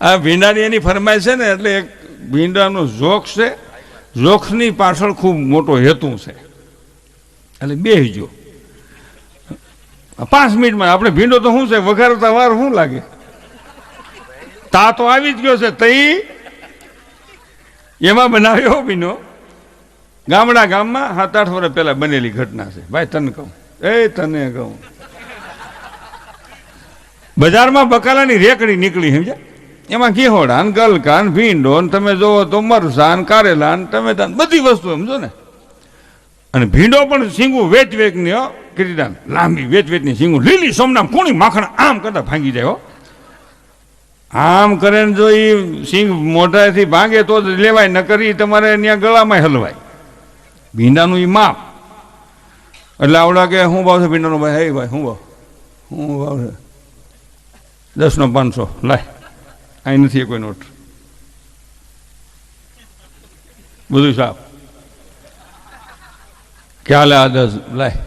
આ ભીંડાની એની ફરમાય છે ને, એટલે એક ભીંડાનો જોખ છે. જોખની પાછળ ખૂબ મોટો હેતુ છે. એટલે બેસજો પાંચ મિનિટમાં આપણે ભીંડો તો શું છે? વઘારતા વાર શું લાગે? તા તો આવી જ ગયો છે, તઈ એમાં બનાવ્યો ભીંડો. ગામડા ગામમાં સાત આઠ વર્ષ પહેલા બનેલી ઘટના છે. ભાઈ, તને કહું. એ તને કહું. બજારમાં બકાલાની રેકડી નીકળી, સમજ્યા? એમાં ઘીહોડા ને ગલકા ભીંડો ને તમે જોવો તો મરસા કારેલા ને ટમેટા બધી વસ્તુ સમજો ને. અને ભીંડો પણ સિંગું વેચ વેચની હો, કીધા લાંબી વેચ વેચની સિંગું લીલી સોમનામ કોણી માખણ આમ કરતા ભાંગી જાય હો. આમ કરે જો એ સિંગ મોઢાથી ભાંગે તો જ લેવાય ન કરી તમારે ત્યાં ગળામાં હલવાય. ભીંડાનું એ માપ. એટલે આવડા કે શું ભાવ છે ભીંડાનો ભાઈ? હે ભાઈ શું ભાવ શું ભાવ છે દસનો પાંચસો, લાય. અહીં નથી કોઈ નોટ. બધું સાફ. ખ્યાલ આ દસ, લાય.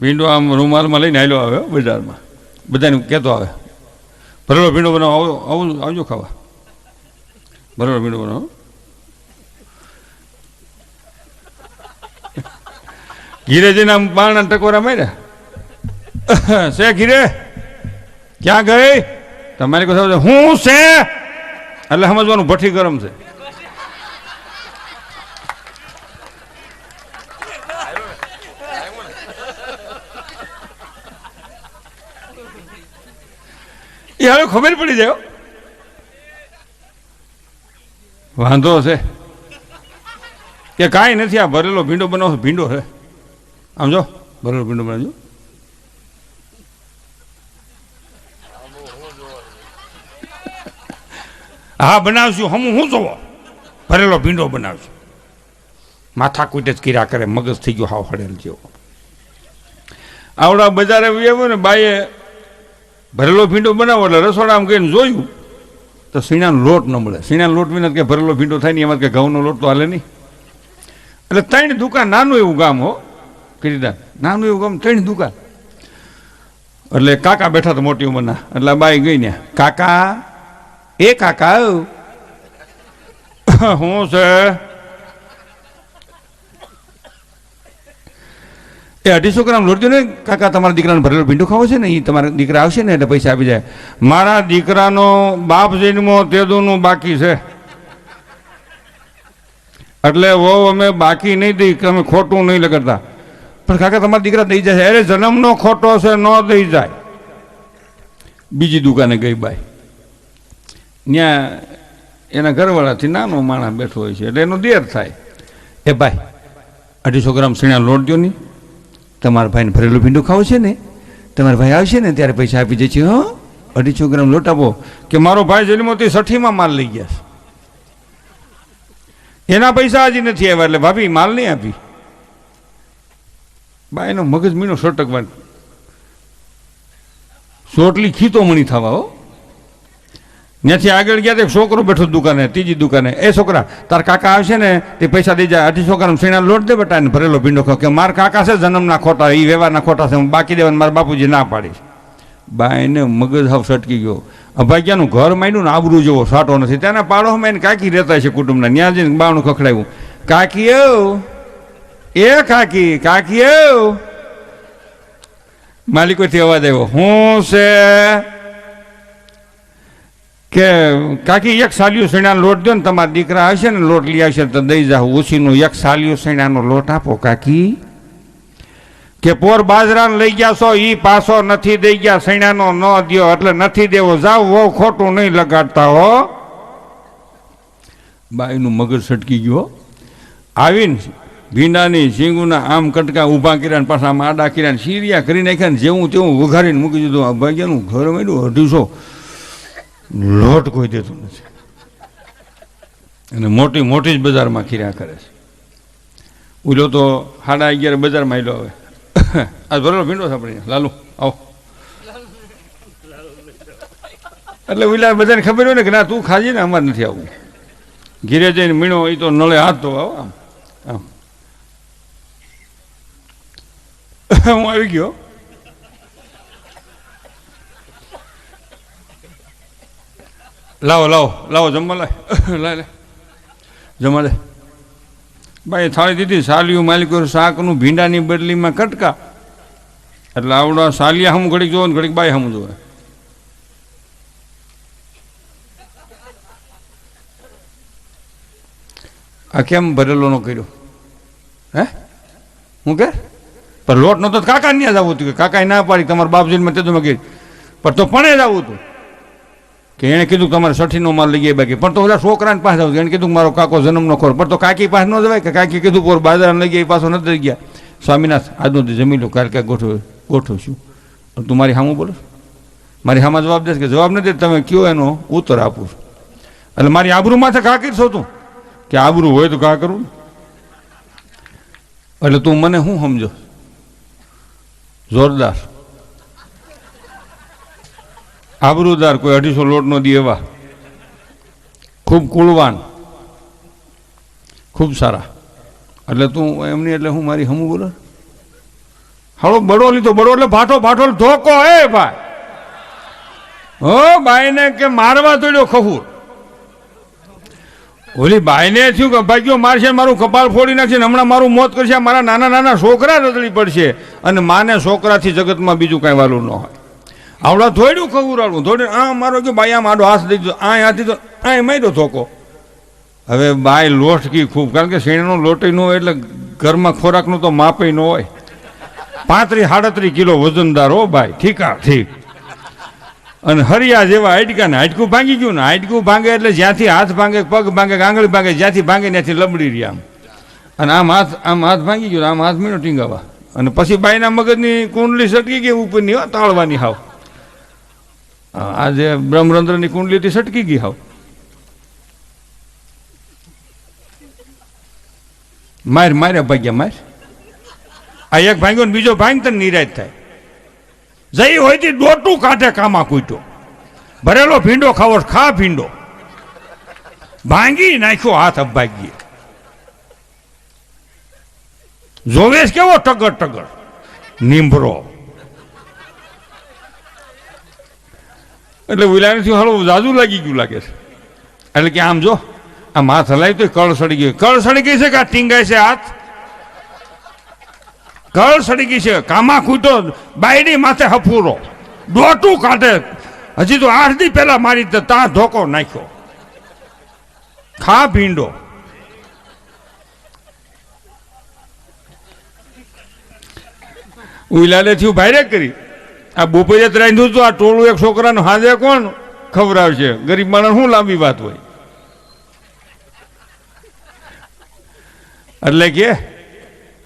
ભીંડો આમ રૂમાલમાં લઈને આવેલો આવે હો બજારમાં. બધાને કહેતો આવે. ભરેલો ભીંડો બનાવો, આવો, આવું, આવજો ખાવા. ભરેલો ભીંડો બનાવો. ઘીરે જઈને આમ બારણા ટકોરા માર્યા. છે ઘીરે, ક્યાં ગઈ? તમારી কথা હું છે? એટલે સમજવાનું ભઠ્ઠી ગરમ છે. એ હવે ખબર પડી જાય વાંધો છે. કે કાંઈ નથી આ ભરેલો ભીંડો બનાવો ભીંડો છે. આમ જો, ભરેલો ભીંડો બનાવજો. હા બનાવશું હમ હું જોવો? ભરેલો ભીંડો બનાવશું માથા કૂટે જ કીરા કરે, મગજ થઈ ગયો હાવ હળેલ જેવો. આવડા બજારે આવ્યો ને, બાઈએ ભરેલો ભીંડો બનાવો એટલે રસોડામાં ગઈને જોયું, તો સીણાનો લોટ ન મળે. સીણાનો લોટ વિના કે ભરેલો ભીંડો થાય ને એમાં કે ઘઉંનો લોટ તો હાલે નહીં. એટલે ત્રણ દુકાન નાનું એવું ગામ હો કીધા નાનું એવું ગામ, ત્રણ દુકાન. એટલે કાકા બેઠા તો મોટી ઉંમરના. એટલે બાઈ ગઈ ને, કાકા એ કાકા, હું છે? એ અઢીસો ગ્રામ લોટ ને કાકા, તમારા દીકરાને ભરેલો ભીંડો ખાવો છે ને એ તમારા દીકરા આવશે ને, એટલે પૈસા આપી જાય. મારા દીકરાનો બાપ જન્મો તેદુનું બાકી છે. એટલે વહુ અમે બાકી નહીં દઈ અમે ખોટું નહીં લગાડતા. પણ કાકા, તમારા દીકરા દઈ જાય અરે જન્મનો ખોટો છે, ન દઈ જાય. બીજી દુકાને ગઈ બાઈ. ત્યાં એના ઘરવાળાથી નાનો માણસ બેઠો હોય છે, એટલે એનો દેર થાય. એ ભાઈ, અઢીસો ગ્રામ સીણા લોટ દો નહીં તમારા ભાઈને ભરેલું ભીંડું ખાવું છે ને? તમારા ભાઈ આવશે ને, ત્યારે પૈસા આપી દે છે હો. અઢીસો ગ્રામ લોટ આપો. કે મારો ભાઈ જન્મોથી સઠીમાં માલ લઈ ગયા છે. એના પૈસા હજી નથી આવ્યા, એટલે ભાભી માલ નહીં આપી. બા એનો મગજ મીનો સટકવા સોટલી ખીતો મણી થવા, હો. ત્યાંથી આગળ ગયા તો છોકરો બેઠો દુકાને, ત્રીજી દુકાને. એ છોકરા, તાર કાકા આવશે ને, તે પૈસા દઈ જાય અઢી ગ્રામ સીણા લોટ દે બેટા ને ભરેલો ભીંડો ખો કે મારા કાકા છે, જન્મના ખોટા એ વ્યવહારના ખોટા છે, હું બાકી દેવાનું મારા બાપુજી ના પાડીશ. બાઈને મગજ હાવ સટકી ગયો. અભાગ્યાનું ઘર માંડ્યું ને આબરૂ જેવો સાટો નથી. તેના પાડોમાં એને કાકી રહેતા છે કુટુંબના. ત્યાં જઈને બાણું ખખડાવ્યું કાકી એ કાકી કાકી માલિકોથી અવાજ આવ્યો, હું છે કે કાકી એક સાલિયું સૈણાનો લોટ દો ને તમારા દીકરા હશે ને લોટ લઈ આવશે તો દઈ જાઓ. ઉછીનું એક સાલિયું સૈણાનો લોટ આપો કાકી. કે પોર બાજરાને લઈ ગયા છો એ પાછો નથી દઈ ગયા સૈણાનો ન દો એટલે નથી દેવો. જાઓ વહુ ખોટું નહીં લગાડતા હો. બાઈનું મગજ સટકી ગયો આવીને ભીંડાની સિંગુના આમ કટકા ઊભા કર્યા ને પાછા માડા કર્યા ને સીરિયા કરી નાખ્યા ને જેવું તેવું વઘારીને મૂકી દીધું. આ ભાગ્યાનું ઘર મળ્યું અઢીસો લોટ કોઈ દેતું નથી. અને મોટી મોટી જ બજારમાં ખીર્યા કરે છે. ઉલો તો સાડા અગિયાર બજારમાં આવેલો હવે આ ભરેલો ભીંડો આપણે લાલુ, આવો. એટલે ઉલા બધાને ખબર હોય ને કે ના, તું ખાજી ને, અમારે નથી આવવું. ઘીરે જઈને મીણો એ તો નળે હાથ તો આવો આમ. આમ. હું આવી ગયો. લાવો લાવો લાવો જમવા લાય લાય લાય જમવા દે ભાઈ થાળી દીધી સાલિયું માલિકો શાકનું ભીંડાની બદલીમાં કટકા. એટલે આવડા સાલિયા હમ ઘડીક જોવો ને ઘડીક બાઈ હમ જોવે. આ કેમ ભરેલો નો કર્યો? હે? હું કે? પણ લોટ નહોતો કાકા ત્યાં જવું હતું કે કાકાએ ના પાડી, તમારા બાપજીને તે તો કીધું પણ તો પણ જ આવું હતું. કે એણે કીધું તમારે સઠીનો માલ લઈ ગયા બાકી. પણ તો બધા છોકરાને પાસે આવશે એણે કીધું મારો કાકો જન્મનો ખોર. પણ તો કાકી પાસે ન જવાય કે કાકી કીધું પોર બાજાર લઈ ગયા પાછો નથી ગયા. સ્વામિનાથ, આજનો જમી લો, કાલે કાંઈ ગોઠવ ગોઠવશું. તું મારી સામું બોલો. મારી સામા જવાબ દેશ કે જવાબ નથી તમે કયો એનો ઉત્તર આપું એટલે મારી આબરૂ માથે કાકી છો તું. કે આબરૂ હોય તો કા કરું. એટલે તું મને શું સમજો? જોરદાર. આબરૂદાર કોઈ અઢીસો લોટ નો દી એવા. ખૂબ કુળવાન. ખૂબ સારા. એટલે તું એમની એટલે હું મારી હમું બોલો? હાલો બડો લીધો બડો એટલે ફાટો ફાટો ધોકો, એ ભાઈ. હો, બાઈને કે મારવા તોડ્યો ખહુર. ઓલી બાઈને થયું કે ભાગ્યો મારશે, મારું કપાળ ફોડી નાખશે હમણાં મારું મોત કરશે મારા નાના નાના છોકરા રદડી પડશે. અને માને છોકરાથી જગતમાં બીજું કાંઈ વાલું ન હોય. આવડા ધોડ્યું ખવડાડું ધોડ્યું આ મારો કે ભાઈ આમ આડો હાથ દીધો આ હાથી તો, આ માર્યો ધોકો. હવે બાય લોટકી ખૂબ, કારણ કે શેણનો લોટી ન હોય એટલે ઘરમાં ખોરાકનું તો માપે ન હોય. પાંત્રીસ સાડત્રીસ કિલો વજનદાર હો ભાઈ ઠીકા, ઠીક. અને હરિયા જેવા હાડકા ને હાડકું ભાંગી ગયું ને, હાડકું ભાંગે એટલે જ્યાંથી હાથ ભાંગે, પગ ભાંગે આંગળી ભાંગે, જ્યાંથી ભાંગે ત્યાંથી લબડી રહ્યા આમ. અને આમ હાથ આમ હાથ ભાંગી ગયો આમ હાથ મીનો ટીંગાવા. અને પછી બાઈના મગજની કુંડલી સટકી ગઈ, ઉપરની તાળવાની હાવ. આજે બ્રહ્મરંદ્રની કુંડલીથી સટકી ગઈ હાવ. માર માર્યા ભાગ્યા માર. આ એક ભાંગ્યો બીજો ભાંગ તને નિરાશ થાય. જઈ હોય તે દોટું કાઢે કામા કૂટ્યો. ભરેલો ભીંડો ખાવો, ખા ભીંડો. ભાંગી નાખ્યો, હાથ અભાગી. જોવેશ કેવો ટગર ટગર નીંભરો. એટલે વિલાયથી હળવું જાજુ લાગી ગયું લાગે છે. એટલે કે આમ જો આમ હાથ હલાવી તો કળ સડી ગયો. કળ સડી ગઈ છે કે આ ટીંગાય છે હાથ? કળ સડી ગઈ છે. કામા ખૂટો, બાયડી માથે હફૂરો. દોટું કાઢે હજી તો આઠ દી પહેલા મારી ત્યાં ધોકો નાખ્યો. ખા ભીંડો. ઉલાલે થયું ભાઈરે કરી. આ બપોરે જ રાંધ્યું હતું, આ ટોળું એક છોકરાનું હાજે કોણ? ખવડાવશે. ગરીબ માણસ શું લાંબી વાત હોય? એટલે કે,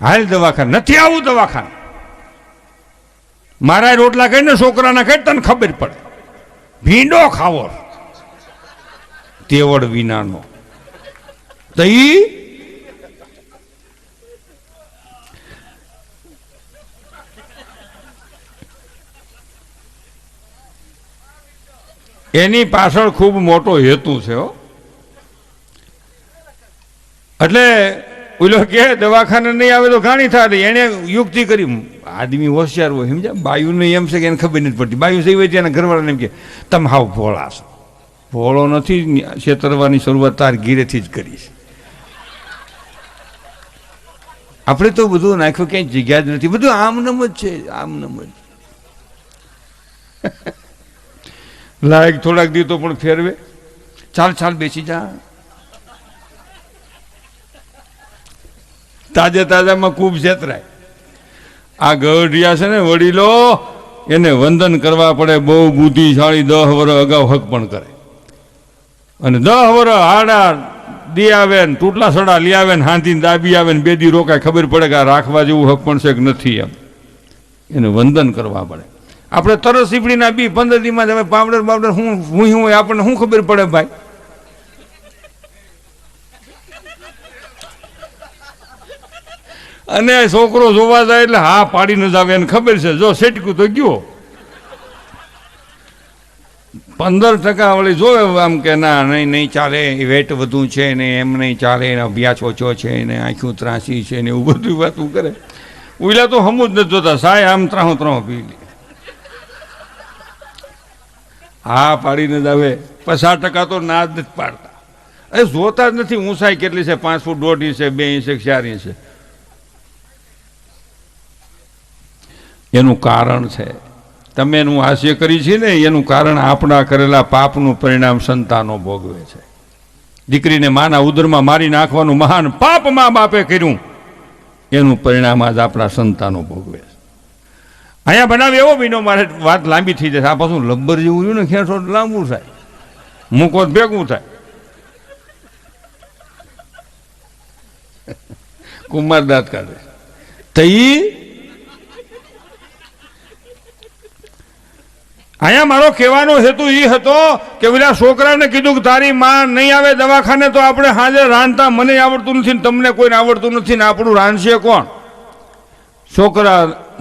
હાલ દવાખાન, નથી આવું દવાખાન. મારા રોટલા કહીને છોકરાના કહી તને ખબર પડે. ભીંડો ખાવો. તેવડ વિનાનો. તો એની પાછળ ખૂબ મોટો હેતુ છે, હો. એટલે ઓલો કે દવાખાને નહીં આવે તો ઘાણી થાય એને યુક્તિ કરી. આદમી હોશિયાર હોય, સમજ્યા? બાયુને એમ છે કે એને ખબર નથી પડતી. બાયુ સહી હોય એના ઘરવાળાને એમ કે તમે હાવ ભોળા છો. ભોળો નથી, છેતરવાની શરૂઆત તાર ગીરેથી જ કરીશ આપણે તો બધું નાખ્યું, ક્યાંય જગ્યા જ નથી. બધું આમનમ જ છે, આમનમ જ. લાયક થોડાક દી પણ ફેરવે. ચાલ ચાલ, બેસી જા. તાજે તાજામાં ખૂબ છેતરાય આ ગઢિયા છે ને વડીલો, એને વંદન કરવા પડે, બહુ બુદ્ધિશાળી દહ વર્ષ અગાઉ હક પણ કરે. અને દહ વર્ષ હાડા દી આવે ને, તૂટલા સડા લઈ આવે ને, હાંધીને દાબી આવે ને, બે દી રોકાય, ખબર પડે કે રાખવા જેવું હક પણ છે કે નથી એમ. એને વંદન કરવા પડે. આપણે તરસ સીપડીના બી પંદર દીમાં તમે પાવડર બાવડર હું હું હોય આપણને શું ખબર પડે ભાઈ? અને છોકરો જોવા જાય એટલે હા પાડી જ આવે એને ખબર છે. જો સેટકું તો ગયો. પંદર ટકા વળી જોવે આમ કે ના, નહીં નહીં ચાલે વેટ વધુ છે ને એમ નહીં ચાલે ને અભ્યાસ ઓછો છે ને આંખું ત્રાસી છે ને એવું બધું વાતું કરે. ઉલા તો હમું જ નથી જોતા. સાય આમ ત્રાહો ત્રાહો પી લે હા, પાડીને જ આવે. પચાસ ટકા તો ના જ નથી પાડતા. એ જોતા જ નથી ઊંચાઈ કેટલી છે. પાંચ ફૂટ દોઢ ઇંચ છે, બે ઇંચ ચાર ઇંચ છે. એનું કારણ છે. તમે એનું હાસ્ય કરી છે ને, એનું કારણ આપણા કરેલા પાપનું પરિણામ સંતાનો ભોગવે છે. દીકરીને માના ઉદરમાં મારી નાખવાનું મહાન પાપ મા બાપે કર્યું. એનું પરિણામ આજ આપણા સંતાનો ભોગવે અહીંયા બનાવ એવો બીનો મારે વાત લાંબી થઈ જશે આ પાછું લબ્બર જેવું રહ્યું ને, ખેંચો લાંબુ થાય. મૂકો ભેગું થાય. કુમાર દાંત કાઢે. તઈ? અહીંયા મારો કહેવાનો હેતુ એ હતો કે પેલા છોકરાને કીધું કે તારી માં નહીં આવે દવાખાને તો આપણે હાજર રાંધતા મને આવડતું નથી ને તમને કોઈને આવડતું નથી ને આપણું રાંધશે કોણ?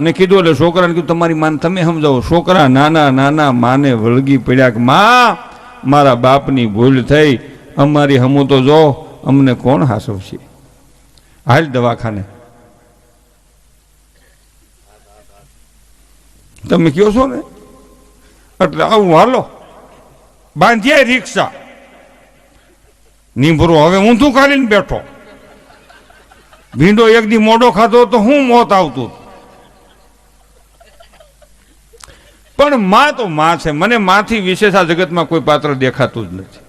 છોકરાને કીધું એટલે છોકરાને કીધું, તમારી માન તમે સમજાવો, છોકરા નાના નાના માને વળગી પડ્યા કે, માં, મારા બાપની ભૂલ થઈ, અમારી હમું તો જો, અમને કોણ હાસવશે? હાલ દવાખાને. તમે કહો છો ને? એટલે આવું હાલો બાંધ્યા રિક્ષા. નીંભરો, હવે ઊંધું કાઢીને બેઠો. ભીંડો એક દી મોડો ખાધો તો હું મોત આવતું પણ માં તો માં છે. મને માથી વિશેષ આ જગતમાં કોઈ પાત્ર દેખાતું જ નથી.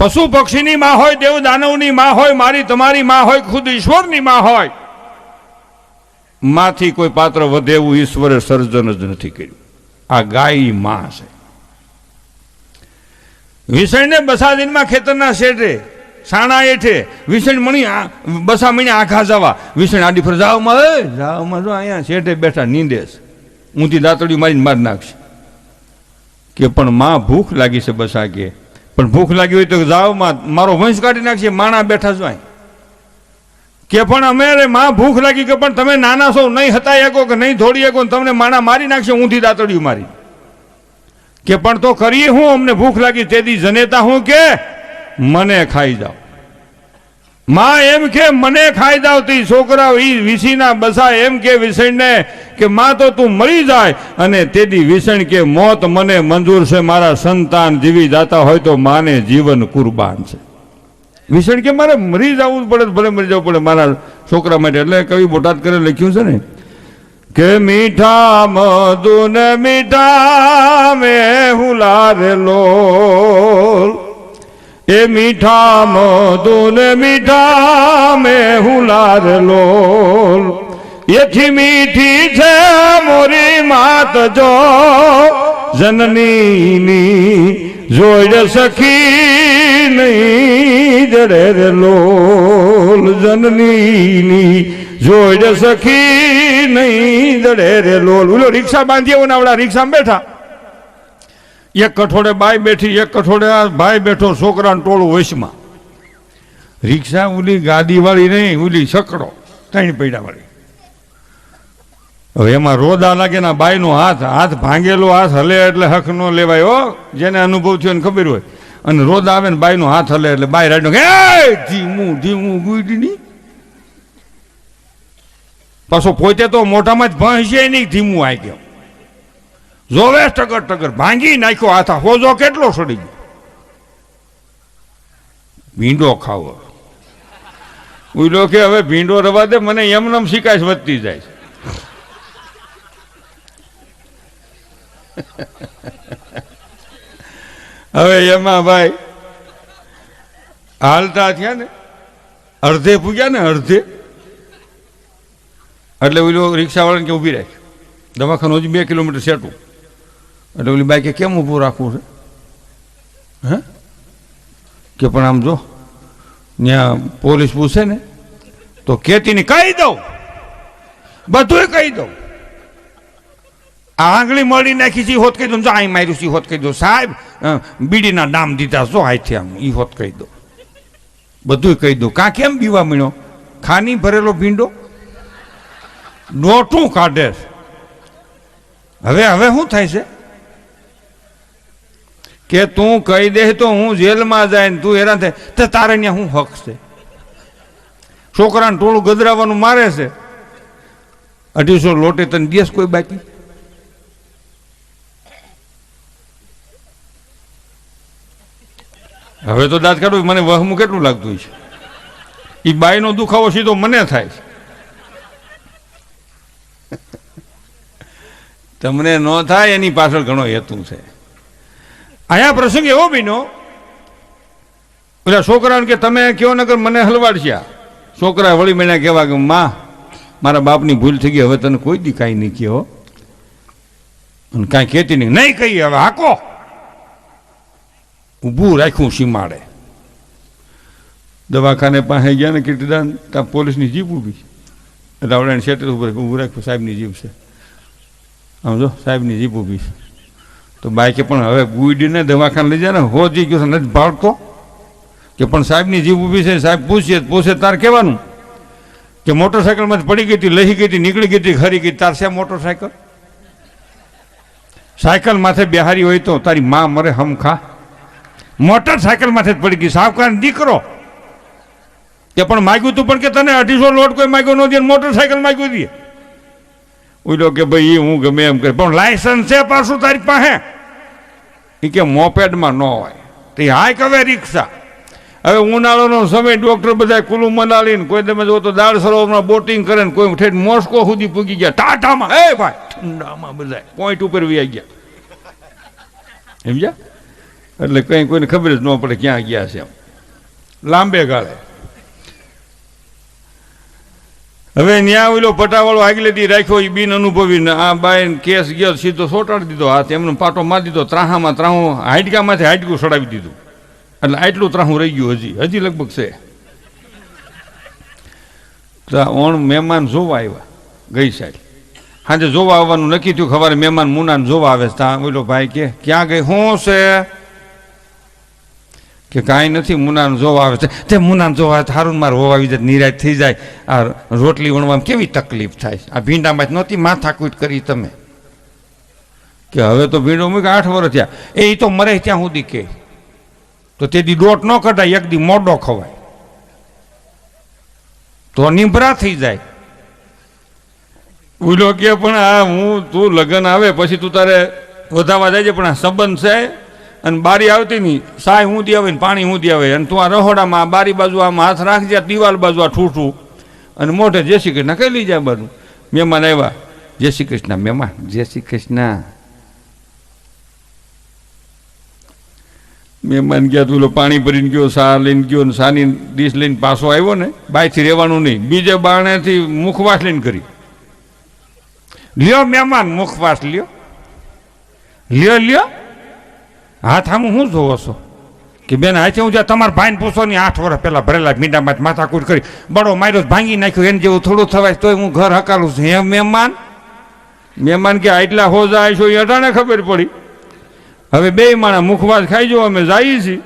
પશુ પક્ષીની માં હોય, દેવ દાનવની માં હોય, મારી તમારી માં હોય, ખુદ ઈશ્વરની માં હોય, માંથી કોઈ પાત્ર વધે એવું ઈશ્વરે સર્જન જ નથી કર્યું. આ ગાયમાં છે. વિષયને બસાદીનમાં ખેતરના શેઠે સાણા એઠે, વિષણ મણી બસા મણી આખા જવા. વિષણ આડી ફર જાવમાં જાવમાં જો અહીંયા શેઠે બેઠા નીંદેશ ઊંધી દાંતડી મારીને મારી નાખશે. કે પણ માં ભૂખ લાગી છે બસા કે. પણ ભૂખ લાગી હોય તો જાવમાં મારો વંશ કાઢી નાખશે, માણા બેઠા જ કે પણ અમે માં ભૂખ લાગી કે પણ તમે નાના છો, નહીં હતા એકો કે નહીં થોડી એકો તમને માણા મારી નાખશે ઊંધી દાંતડિયું મારી કે પણ તો કરીએ હું અમને ભૂખ લાગી તેથી જનેતા હું કે, મને ખાઈ જાઓ. માં એમ કે, મને ખાઈ દાવતી છોકરા વિસીના બસા એમ કે વિસણને કે, માં તો તું મરી જાય. અને તેથી વિષણ કે, મોત મને મંજૂર છે, મારા સંતાન જીવી જાતા હોય તો માને જીવન કુરબાન છે. વિસણ કે, મારે મરી જવું પડે, ભલે મરી જવું પડે, મારા છોકરા માટે. એટલે કવિ બોટાદ કરે લખ્યું છે ને, કે મીઠા મધુન મીઠા મેં હું લોલ એ મીઠા મધુન મીઠા મેહુલાર હુલારે લોલ. એથી મીઠી છે મોરી માત જો જનનીની જોઈ સખી નહીં જડે રે લોલ. જનનીની જોઈ સખી નહીં જડે રે લોલ. ઓલો રિક્ષા બાંધીએ ઉનાવડા રિક્ષામાં બેઠા. એક કઠોડે બાય બેઠી એક કઠોડે આ ભાઈ બેઠો છોકરાનું ટોળું વશમાં રિક્ષા ઓલી ગાદીવાળી નહીં ઓલી સકડો ત્રણ પૈડાવાળી હવે એમાં રોદા લાગે ના બાઈનો હાથ હાથ ભાંગેલો હાથ હલે એટલે હક ન લેવાય હો જેને અનુભવ થયો એને ખબર હોય. અને રોદા આવે ને બાઈનો હાથ હલે એટલે બાઈ રાડનો કે "એ, ધીમું ધીમું ગુડની પાછો પોતે તો મોટામાં જ ભણશે નહીં ધીમું આવી ગયો. જોવે ટગર ટકર ભાંગી નાખ્યો હાથ હોજો કેટલો સડી ગયો? ભીંડો ખાવો. ઉલો કે હવે ભીંડો રવા દે, મને એમનેમ શીખાય વધતી જાય હવે એમાં ભાઈ, હાલતા થયા ને, અડધે પૂગ્યા ને, અડધે. એટલે ઓલો રિક્ષાવાળાને કે ઊભી રાખ દવાખાનું હજી બે કિલોમીટર સેટું. એટલે ઓલી બાઈકે કેમ ઊભું રાખવું છે? હે? કે, પણ આમ જો ત્યાં પોલીસ પૂછે ને, તો કેતીને કહી દઉં. બધું કહી દઉં. આ આંગળી મળી નાખી છે હોત કહી દઉં. જો અહીં માર્યું છે હોત કહી દઉં. સાહેબ બીડીના નામ દીધા, જો હાથે આમ. એ હોત કહી દઉં. બધું કહી દઉં. કાં કેમ બીવા મીણો? ખાની ભરેલો ભીંડો? નોટું કાઢે હવે હવે શું થાય છે? કે તું કહી દે તો હું જેલમાં જાય ને તું હેરાન થાય. તો તારે ત્યાં હું હક છે? છોકરાને ટોળું ગદરાવાનું મારે છે? અઢીસો લોટે તને દેશ કોઈ બાકી? હવે તો દાંત કાઢું, મને વહમું કેટલું લાગતું હોય છે? એ બાયનો દુખાવો સીધો મને થાય તમને ન થાય, એની પાછળ ઘણો હેતુ છે. અહીંયા પ્રસંગ એવો બીનો પેલા છોકરાને કે તમે કયો નગર મને હલવાડશ્યા છોકરા વળી મને કહેવા કે, માં, મારા બાપની ભૂલ થઈ ગઈ, હવે તને કોઈ દી કાંઈ નહીં કહો અને કાંઈ કહેતી નહીં. નહીં કહીએ હવે, હાકો. ઊભું રાખ્યું સીમાડે. દવાખાને પાસે ગયા ને કીર્તિદાન, ત્યાં પોલીસની જીપ ઊભી. રાવડાને શેટર ઉપર ઊભું રાખ્યું, સાહેબની જીપ છે. આમ જો, સાહેબની જીપ ઊભી છે. તો બાઈકે પણ હવે ગુડીને દવાખાને લઈ જાય ને હો જી ગયો નથી ભાળતો. કે પણ સાહેબની જીભ ઊભી છે સાહેબ પૂછીએ, પૂછે તાર કહેવાનું કે મોટરસાયકલમાંથી પડી ગઈ હતી, લહી ગઈ હતી, નીકળી ગઈ હતી ખરી ગઈ, તાર છે મોટરસાયકલ? સાયકલ માથે બિહારી હોય તો તારી માં મરે હમ ખા મોટરસાયકલ માથે જ પડી ગઈ સાવકાર દીકરો. કે પણ માગ્યું તું પણ કે તને અઢીસો લોટ કોઈ માગ્યો અને મોટરસાયકલ માગ્યું હતી ઓઈલો કે ભાઈ, હું ગમે એમ કરે પણ લાયસન્સ છે પાછું તારી પાસે. એ કે મોપેડમાં ન હોય. તે હાય કવે રિક્ષા. હવે ઉનાળાનો સમય ડૉક્ટર બધા કુલુ મનાલીને કોઈ તમે જો તો દાળ સરોવરમાં બોટિંગ કરે ને કોઈ ઠેઠ મોસ્કો સુધી પૂગી ગયા. ટાટામાં. એ ભાઈ, ઠંડામાં બધા પોઈન્ટ ઉપર વ્યાઈ ગયા. સમજ્યા? એટલે કંઈ કોઈને ખબર જ ન પડે ક્યાં ગયા છે એમ. લાંબે ગાળે. હવે ત્યાં ઓલો પટાવાળો આગલેથી રાખ્યો એ બિન અનુભવીને, આ બાઈ કેસ ગયો, સીધો સોટાડી દીધો, હાથ એમનો પાટો મારી દીધો, ત્રાહામાં ત્રાહું, હાડકામાંથી હાડકું સડાવી દીધું. એટલે આટલું ત્રાહું રહી ગયું હજી હજી લગભગ છે. તો ઓણ મહેમાન જોવા આવ્યા, ગઈ સાઈડ સાંજે જોવા આવવાનું નક્કી થયું ખબર મહેમાન મુનાને જોવા આવે ત્યાં ઓલો ભાઈ કે, ક્યાં ગઈ? શું છે કે કાંઈ નથી, મુનાને જોવા આવે છે. તે મુનાને જોવા આવે હારું મારે હોવા આવી જાય, નિરાશ થઈ જાય. આ રોટલી વણવામાં કેવી તકલીફ થાય? આ ભીંડામાં નહોતી માથાકૂટ કરી તમે? કે હવે તો ભીંડો મૂક આઠ વર્ષ થયા. એ તો મરે ત્યાં સુધી કે. તો તે દી દોટ ન કઢાય, એક દી મોડો ખવાય. તો નિંભરા થઈ જાય. ઉલો કે પણ આ હું, તું લગ્ન આવે, પછી તું તારે વધાવા જાય છે, પણ આ સંબંધ છે? અને બારી આવતી નહીં. સાય હું આવે ને પાણી હું આવે. અને તું આ રહોડામાં બારી બાજુ આમ હાથ રાખજે દિવાલ બાજુ આ ઠૂઠું. અને મોઢે જય શ્રી કૃષ્ણ કહી લઈ જાય બધું મહેમાન આવ્યા. જય શ્રી કૃષ્ણ, મહેમાન. જય શ્રી કૃષ્ણ. મહેમાન ગયા તું પાણી ભરીને ગયો સા લઈને ગયો ને સાની ડીશ લઈને પાછો આવ્યો ને, બાયથી રહેવાનું નહીં. બીજે બાણેથી મુખવાસ લઈને કરી લ્યો મહેમાન, મુખવાસ લ્યો. લ્યો લ્યો. હાથ આમ હું જોવો છો? કે બેન, હાથે હું જ્યાં તમારા ભાઈને પૂછો ને આઠ વર્ષ પહેલાં ભરેલા મીંડામાં માથાકૂટ કરી બડો માર્યો ભાંગી નાખ્યો, એને જેવું થોડું થવાય તોય હું ઘર હકાલું છું. હે મહેમાન? મહેમાન કે આટલા હોજા છો એ અટાણે ખબર પડી. હવે બે માણા મુખવાસ ખાઈ જો અમે જઈએ છીએ.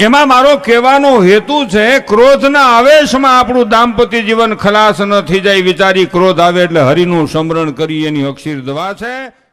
એમાં મારો કહેવાનો હેતુ છે, ક્રોધના આવેશમાં આપણું દાંપત્ય જીવન ખલાસ ન થઈ જાય. વિચારી ક્રોધ આવે એટલે હરિનું સ્મરણ કરી એની અક્ષીર દવા છે.